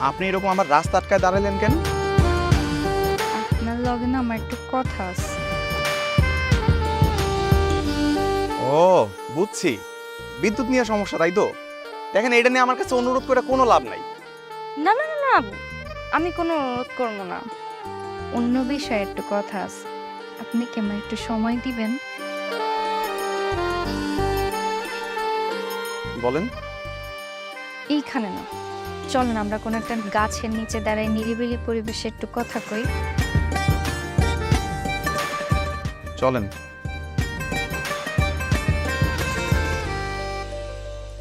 আপনি এরকম আমার রাস্তা আটকায় দাঁড়ালেন কেন? আপনার লগে না আমার একটু কথা আছে। ও বুঝছি। বিদ্যুৎ নিয়ে সমস্যা তাই তো? দেখেন এটা নিয়ে আমার কাছে অনুরোধ করে কোনো লাভ নাই। না না না না আমি কোনো অনুরোধ করব না। অন্য বিষয়ে একটু কথা আছে। আপনি কি আমার একটু সময় দিবেন? বলেন। এইখানে না। চলেন আমরা কোনো একটা গাছের নিচে দাঁড়াই নিরিবিলি পরিবেশে একটু কথা কই। চলেন।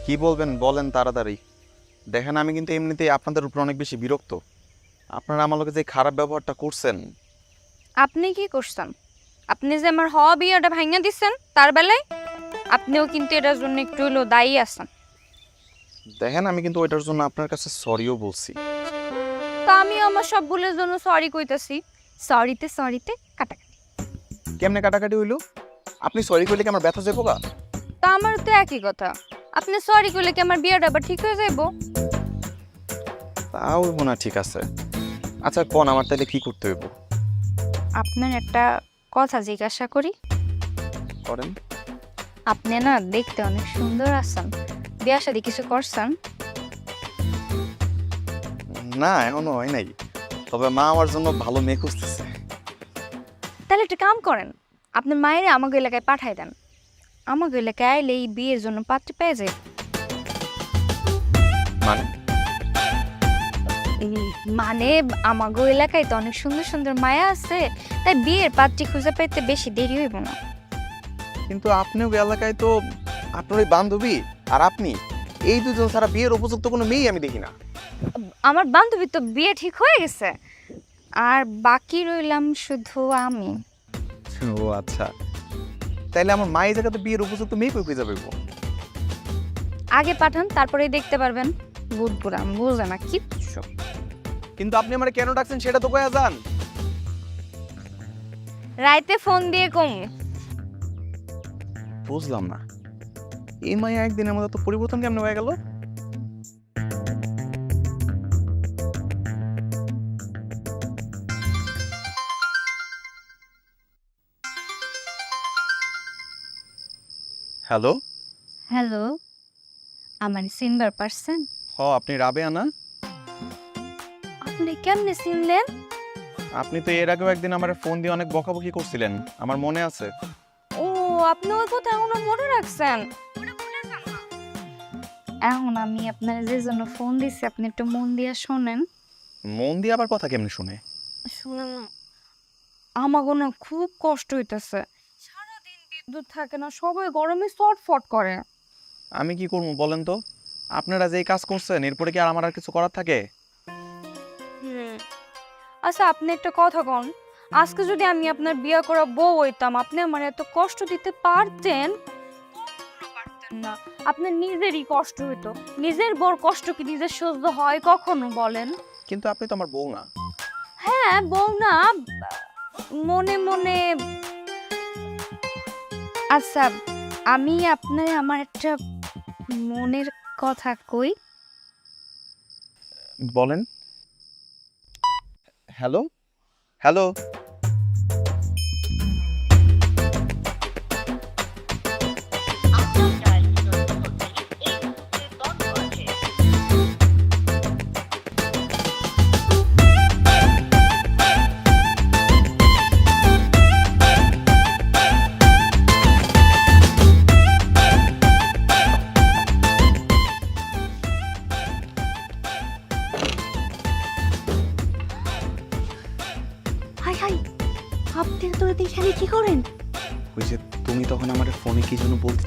কি বলবেন বলেন তাড়াতাড়ি। দেখেন আমি কিন্তু এমনিতেই আপনাদের উপর অনেক বেশি বিরক্ত। আপনারা আমার লোকে যে খারাপ ব্যবহারটা করছেন। আপনি কি করছেন? আপনি যে আমার হওয়া বিয়েটা ভাঙিয়ে দিচ্ছেন তার বেলায় আপনিও কিন্তু এটার জন্য একটু হলেও দায়ী আছেন। দেখেন আমি কিন্তু ওইটার জন্য আপনার কাছে সরিও বলছি। তা আমি আমার সব ভুলের জন্য সরি কইতাছি। সরিতে সরিতে কাটা কেমনে কাটাকাটি হইল? আপনি সরি করলে কি আমার ব্যথা যাব গা? তা আমার তো একই কথা। আপনি সরি করলে কি আমার বিয়েটা আবার ঠিক হয়ে যাইবো? তাও মনে হয় ঠিক আছে। আচ্ছা কোন আমার তাহলে কি করতে হইব? আপনার একটা কথা জিজ্ঞাসা করি। করেন। আপনি না দেখতে অনেক সুন্দর আছেন। বিয়া শাদি কিছু করছেন? না এখনও হয় নাই। তবে মা আমার জন্য ভালো মেয়ে খুঁজতেছে। তাহলে একটা কাম করেন আপনার মায়ের আমাকে এলাকায় পাঠাই দেন। আমাকে এলাকায় আইলে এই বিয়ের জন্য পাত্র পেয়ে যায়। মানে? মানে আমাগো এলাকায় তো অনেক সুন্দর সুন্দর মায়া আছে তাই বিয়ের পাত্রী খুঁজে পেতে বেশি দেরি হইব না। কিন্তু আপনিও এলাকায় তো আপনার ওই বান্ধবী। আর আপনি? এই দুজন ছাড়া বিয়ের উপযুক্ত কোনো মেয়েই আমি দেখি না। আমার বান্ধবী তো বিয়ে ঠিক হয়ে গেছে। আর বাকি রইলাম শুধু আমি। ও আচ্ছা। তাইলে আমার মা এই জায়গাতে বিয়ের উপযুক্ত মেয়ে কই খুঁজে পাইব? আগে পাঠান তারপরেই দেখতে পারবেন। বুধপুরাম বুঝে না কিচ্ছু। কিন্তু আপনি আমার কেন ডাকছেন সেটা তো কয়া যান। রাইতে ফোন দিয়ে কম। বুঝলাম না। এই মায়া একদিনের মধ্যে তো পরিবর্তন কেমন হয়ে গেল? হ্যালো হ্যালো আমার চিনবার পারছেন? হ আপনি রাবেয়া না আপনি কেমনে চিনলেন? আপনি তো এর আগেও একদিন আমার ফোন দিয়ে অনেক বকাবকি করছিলেন। আমার মনে আছে। ও আপনি ওই কথা এখনও মনে রাখছেন? এখন আমি আপনার যে জন্য ফোন দিছি আপনি একটু মন দিয়ে শোনেন। মন দিয়ে আবার কথা কেমনে শুনে? শুনেন আমাকে না খুব কষ্ট হইতেছে। সারাদিন বিদ্যুৎ থাকে না সবাই গরমে ফট করে। আমি কি করব বলেন তো? আপনারা যেই কাজ করছেন এরপরে কি আর আমার আর কিছু করার থাকে? হুম। আচ্ছা আপনি একটা কথা কন। আজকে যদি আমি আপনার বিয়ে করা বউ হইতাম আপনি আমার এত কষ্ট দিতে পারতেন? পারতেন না। আপনার নিজেরই কষ্ট হইতো। নিজের বড় কষ্ট কি নিজের সহ্য হয় কখনো বলেন? কিন্তু আপনি তো আমার বউ না। হ্যাঁ বউ না। মনে মনে আচ্ছা আমি আপনার আমার একটা মনের কথা কই। বলেন। হ্যালো? হ্যালো?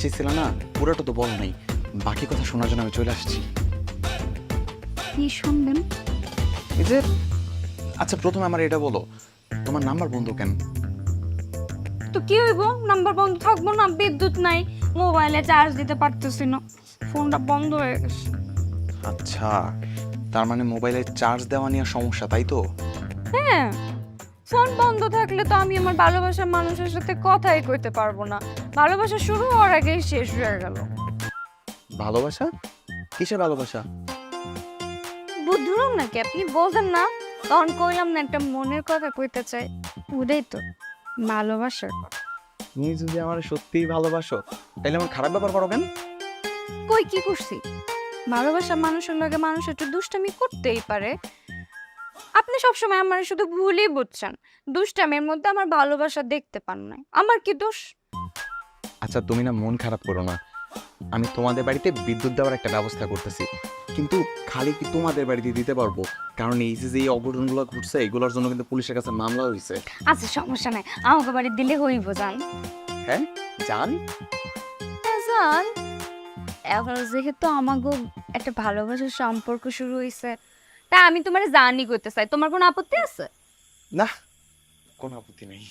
চেয়েছিলে না পুরোটা তো বল নাই। বাকি কথা শোনার জন্য আমি চলে আসছি। কি শুনবেন? এই যে আচ্ছা প্রথমে আমার এটা বলো তোমার নাম্বার বন্ধ কেন? তো কি হইব? নাম্বার বন্ধ থাকব না বিদ্যুৎ নাই মোবাইলে চার্জ দিতে পারতেছি না। ফোনটা বন্ধ হয়ে গেছে। আচ্ছা তার মানে মোবাইলে চার্জ দেওয়া নিয়ে সমস্যা তাই তো? হ্যাঁ ফোন বন্ধ থাকলে তো আমি আমার ভালোবাসার মানুষের সাথে কথাই কইতে পারব না। ভালোবাসা শুরু হওয়ার আগেই শেষ হয়ে গেল। ভালোবাসা? কিসের ভালোবাসা? বুদ্ধুরম নাকি? আপনি বোঝেন না। তখন কইলাম না একটা মনের কথা কইতে চাই। ওটাই তো ভালোবাসার। তুমি যদি আমার সত্যিই ভালোবাসো তাহলে আমার খারাপ ব্যাপার করো কেন? কই কি করছি? ভালোবাসা মানুষের লগে মানুষ একটু দুষ্টামি করতেই পারে। আপনি সবসময় আমার শুধু ভুলই বুঝছেন। দুষ্টামির মধ্যে আমার ভালোবাসা দেখতে পান না আমার কি দোষ? আচ্ছা তুমি না মন খারাপ করো না। আমি তোমাদের বাড়িতে বিদ্যুৎ দেওয়ার একটা ব্যবস্থা করতেছি। কিন্তু খালি কি তোমাদের বাড়িতে দিতে পারব? কারণ এই যে যে অঘটনগুলো ঘটছে এগুলোর জন্য কিন্তু পুলিশের কাছে মামলা হয়েছে। আচ্ছা সমস্যা নাই। আমাকে বাড়ি দিলে হইব জান। হ্যাঁ? জান? হ্যাঁ, জান। এখন যেহেতু আমাকে একটা ভালোবাসার সম্পর্ক শুরু হয়েছে তা আমি তোমার জানি করতে চাই। তোমার কোনো আপত্তি আছে? না কোনো আপত্তি নেই।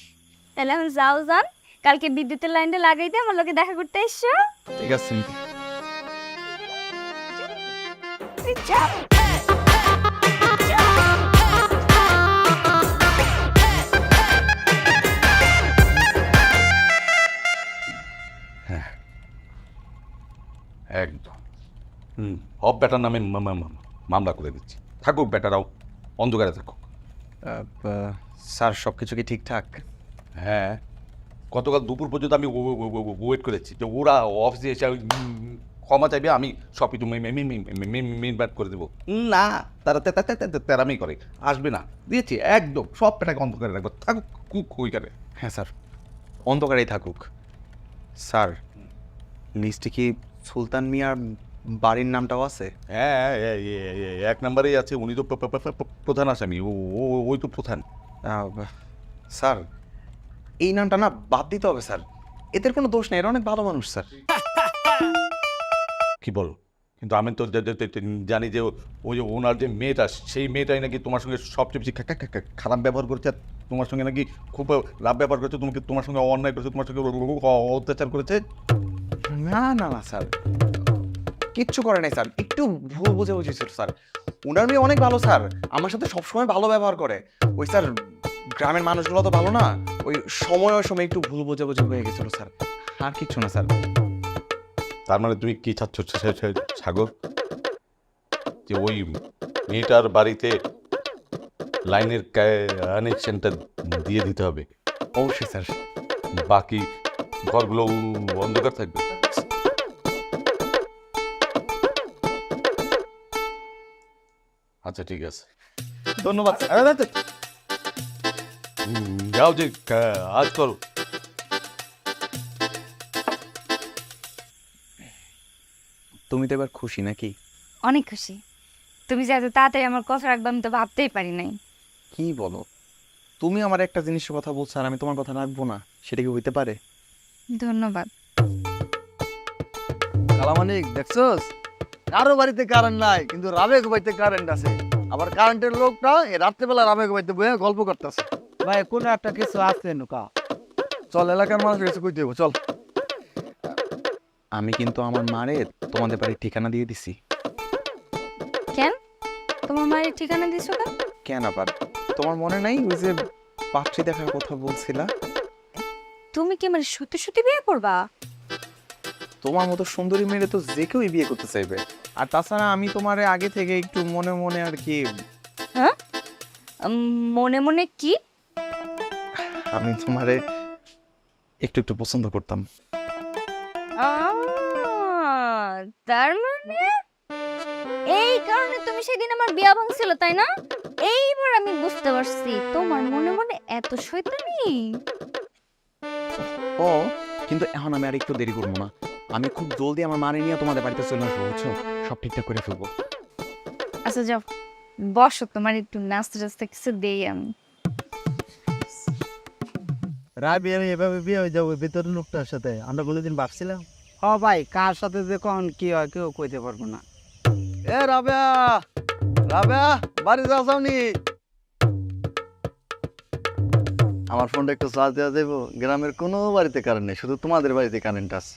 তাহলে আমি যাও যান কালকে বিদ্যুতের লাইনটা লাগাই দিয়ে আমার লোকে দেখা করতে এসছো ঠিক আছে যাও একদম। হুম। সব বেটার নামে মা- মা- মা- মামলা করে দিচ্ছি। থাকুক বেটারাও অন্ধকারে থাকুক। স্যার সব কিছু কি ঠিকঠাক? হ্যাঁ। গতকাল দুপুর পর্যন্ত আমি ওয়েট করেছি যে ওরা অফিসে এসে ক্ষমা চাইবে আমি সব কিছু মেন ব্যাট করে দেবো। না তারা তে- তে- তে- তে- তেরামি করে আসবে না। দিয়েছি একদম সব পেটাকে অন্ধকারে রাখব। থাকুক কুক ওইখানে। হ্যাঁ স্যার অন্ধকারেই থাকুক। স্যার লিস্টে কি সুলতান মিয়ার বাড়ির নামটাও আছে? হ্যাঁ এ- এ- এ- এক নম্বরেই আছে উনি তো প্র- প্র- প্র- প্রধান আসামি ও- ওই তো প্রধান। স্যার এই নামটা না বাদ দিতে হবে স্যার। এদের কোনো দোষ নেই এরা অনেক ভালো মানুষ স্যার। কি বল? কিন্তু আমি তো জানি যে ওই যে ওনার যে মেয়েটা সেই মেয়েটাই নাকি তোমার সঙ্গে সবচেয়ে বেশি খারাপ ব্যবহার করছে আর তোমার সঙ্গে নাকি খুব লাভ ব্যবহার করছে তোমাকে তোমার সঙ্গে অন্যায় করেছে তোমার সঙ্গে অত্যাচার করেছে? না না না স্যার। কিচ্ছু করে নাই স্যার। একটু ভুল বুঝে বুঝেছিল স্যার। ওনার মেয়ে অনেক ভালো স্যার। আমার সাথে সবসময় ভালো ব্যবহার করে। ওই স্যার গ্রামের মানুষগুলো তো ভালো না? ওই সময় সময় একটু ভুল বুঝে বুঝে হয়ে গেছিল স্যার। আর কিচ্ছু না স্যার। তার মানে তুমি কি চাচ্ছ সাগর? যে ওই মেয়েটার বাড়িতে লাইনের কানেকশনটা দিয়ে দিতে হবে? অবশ্যই স্যার। বাকি ঘরগুলো অন্ধকার থাকবে। আচ্ছা ঠিক আছে। ধন্যবাদ যাও যে কাজ করো তুমি তো এবার খুশি নাকি? অনেক খুশি। তুমি যে এত তাড়াতাড়ি আমার কথা রাখবে আমি তো ভাবতেই পারি নাই। কি বলো? তুমি আমার একটা জিনিসের কথা বলছো আর আমি তোমার কথা রাখব না। সেটা কি হইতে পারে? ধন্যবাদ। কালামানিক দেখছস? কারও বাড়িতে কারেন্ট নাই কিন্তু রাবেক বাড়িতে কারেন্ট আছে। আবার কারেন্টের লোকটা এই রাত্রেবেলা রাবেক বাড়িতে বসে গল্প করতেছে। ভাই কোন একটা কিছু আছে নুকা। চল এলাকার মানুষ এসে কইতে হইব চল। আমি কিন্তু আমার মারে তোমাদের বাড়ির ঠিকানা দিয়ে দিছি। কেন? তোমার মায়ের ঠিকানা দিছো কেন? কেন আবার? তোমার মনে নাই ওই যে পাত্রী দেখার কথা বলছিলা? তুমি কি আমার সত্যি সত্যি বিয়ে করবা? তোমার মতো সুন্দরী মেয়ে তো যে কেউই বিয়ে করতে চাইবে। আর তাছাড়া আমি তোমারে আগে থেকে একটু মনে মনে আর কি উম, মনে মনে কি? আমি তোমারে একটু একটু পছন্দ করতাম। তার মানে? এই কারণে তুমি সেদিন আমার বিয়া ভাঙছিল তাই না? এইবার আমি বুঝতে পারছি তোমার মনে মনে এত শয়তানি। ও কিন্তু এখন আমি আর একটু দেরি করব না। আমি খুব জলদি আমার মারে নিয়ে তোমাদের বাড়িতে চলে আসব বুঝছ? সব ঠিকঠাক করে ফেলব। আচ্ছা যাও। বসো তোমার একটু নাস্তা টাস্তা কিছু দেই আমি। রাবি আমি এভাবে বিয়ে হয়ে যাব ভেতরের লোকটার সাথে। আমরা কোনোদিন ভাবছিলাম? হ ভাই কার সাথে যে কখন কি হয় কেউ কইতে পারব না। এ রাবেয়া রাবেয়া বাড়ি যাও যাওনি আমার ফোনটা একটু চার্জ দেওয়া যাব গ্রামের কোনো বাড়িতে কারেন্ট নেই শুধু তোমাদের বাড়িতে কারেন্ট আছে।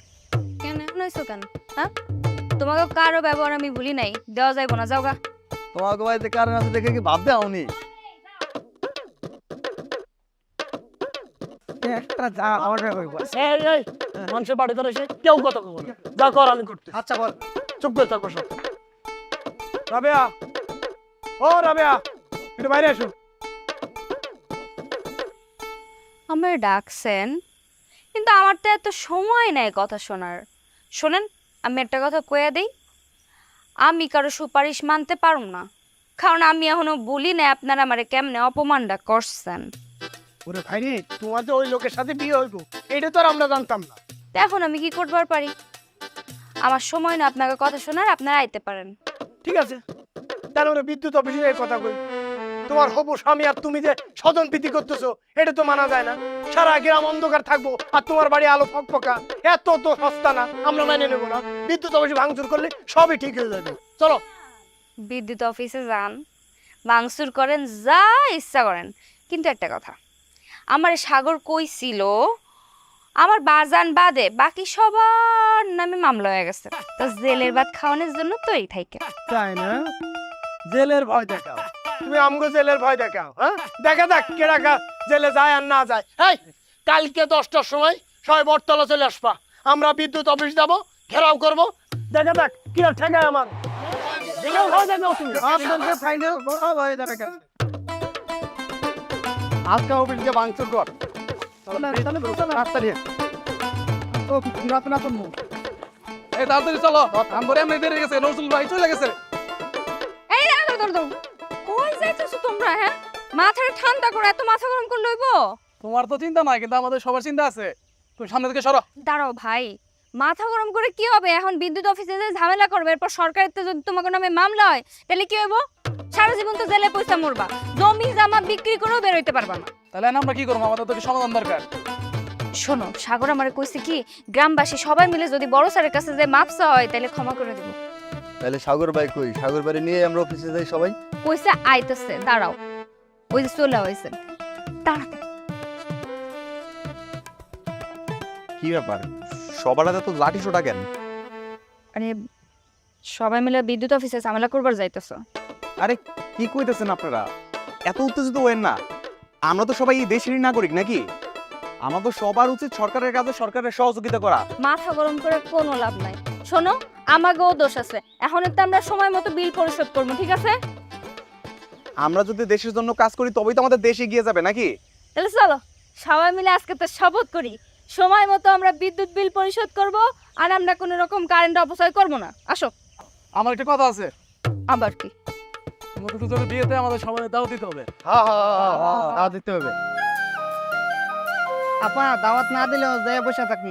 কেন এমন হয়েছো কেন? হ্যাঁ? তোমাকে কারও ব্যবহার আমি ভুলি নাই। দেওয়া যাইবো না যাও গা। তোমার বাড়িতে কারেন্ট আছে দেখে কি ভাবতে হওনি একটা যা অর্ডার করব এই এই মানুষের বাড়িতে এসে কেউ কথা না। যা কর আমি করতে। আচ্ছা বল। চুপ করে থাকব সব। রাবেয়া। ও রাবেয়া। একটু বাইরে আসো। আমার ডাকছেন কিন্তু আমার তো এত সময় নাই কথা শোনার। শোনেন আমি একটা কথা কয়ে দিই। আমি কারও সুপারিশ মানতে পারুম না কারণ আমি এখনও বলি না আপনারা আমারে কেমনে অপমানটা করছেন। ওরে ভাই রে তোমার যে ওই লোকের সাথে বিয়ে হইব এটা তো আর আমরা জানতাম না। তো এখন আমি কি করবার পারি? আমার সময় না আপনাকে কথা শোনার আপনারা আইতে পারেন। ঠিক আছে তাহলে আমরা বিদ্যুৎ অফিসে এই কথা কই। তোমার হবু স্বামী আর তুমি যে স্বজন প্রীতি করতেছো এটা তো মানা যায় না। সারা গ্রাম অন্ধকার থাকব আর তোমার বাড়ি আলো ফকফকা। এত তো সস্তা না আমরা মেনে নেব না। বিদ্যুৎ অফিসে ভাঙচুর করলে সবই ঠিক হয়ে যাবে। চলো। বিদ্যুৎ অফিসে যান ভাঙচুর করেন যা ইচ্ছা করেন। কিন্তু একটা কথা আমার সাগর কইছিল আমার বাজান বাদে বাকি সবার নামে মামলা হয়ে গেছে। তো জেলের ভাত খাওয়ানোর জন্য তৈরি থাকে তাই না? জেলের ভয় দেখাও। তুমি আমগো জেলের ভয় দেখাও হ্যাঁ? দেখা যাক কেডা কা জেলে যায় আর না যায়। এই কালকে দশটার সময় সবাই বটতলা চলে আসবা। আমরা বিদ্যুৎ অফিস যাব ঘেরাও করব। দেখা যাক কি আর ঠেকায় আমার। দেখেও ভয় দেখাও তুমি। আপনাদের ফাইনাল বড় ভাই দেখা আজকে অফিসে ভাঙচুর কর। তাড়াতাড়ি ও রাত না করব এই তাড়াতাড়ি চলো আমরে এমনি দেরি গেছে নজরুল ভাই চলে গেছে। এই দাঁড়াও দাঁড়াও দাঁড়াও। কই যাইতেছো তোমরা হ্যাঁ? মাথাটা ঠান্ডা করে এত মাথা গরম করে লইব? তোমার তো চিন্তা নাই কিন্তু আমাদের সবার চিন্তা আছে। তুমি সামনে থেকে সরো। দাঁড়াও ভাই মাথা গরম করে কি হবে? এখন বিদ্যুৎ অফিসে যে ঝামেলা করবে এরপর সরকারের তো যদি তোমাকে নামে মামলা হয় তাহলে কি হইব? সারা জীবন তো জেলে পয়সা মরবা। জমি জামা বিক্রি করেও বের হইতে পারবা না। তাহলে আমরা কি করব? আমাদের তো কি সমাধান দরকার? শোনো সাগর আমারে কইছে কি গ্রামবাসী সবাই মিলে যদি বড় স্যারের কাছে যে মাপসা হয় তাহলে ক্ষমা করে দেব। তাহলে সাগর ভাই কই? সাগর বাড়ি নিয়ে আমরা অফিসে যাই সবাই? কইছে আইতেছে দাঁড়াও। ওই যে চলে হয়েছে দাঁড়া কি ব্যাপার? সবার হাতে তো লাঠি সোটা কেন? আরে সবাই মিলে বিদ্যুৎ অফিসে ঝামেলা করবার যাইতেছো। আরে কি কইতেছেন আপনারা? এত উত্তেজিত হয়েন না। আমরা তো সবাই এই দেশেরই নাগরিক নাকি? আমাদের সবার উচিত সরকারের কাছে সরকারের সহযোগিতা করা। মাথা গরম করে কোনো লাভ নাই। শোনো আমাকেও দোষ আছে। এখন তো আমরা সময় মতো বিল পরিশোধ করব ঠিক আছে? আমরা যদি দেশের জন্য কাজ করি তবেই তো আমাদের দেশ এগিয়ে যাবে নাকি? তাহলে চলো সবাই মিলে আজকে তো শপথ করি। সময় মতো আমরা বিদ্যুৎ বিল পরিশোধ করব আর আমরা কোনো রকম কারেন্ট অপচয় করব না। আসো। আমার একটা কথা আছে। আবার কি? আমাদের দুজনের বিয়েতে আমাদের সবাই দাও দিতে হবে। হ্যাঁ হ্যাঁ হ্যাঁ দাওয়াত দিতে হবে। আপা দাওয়াত না দিলেও যাই বসে থাকব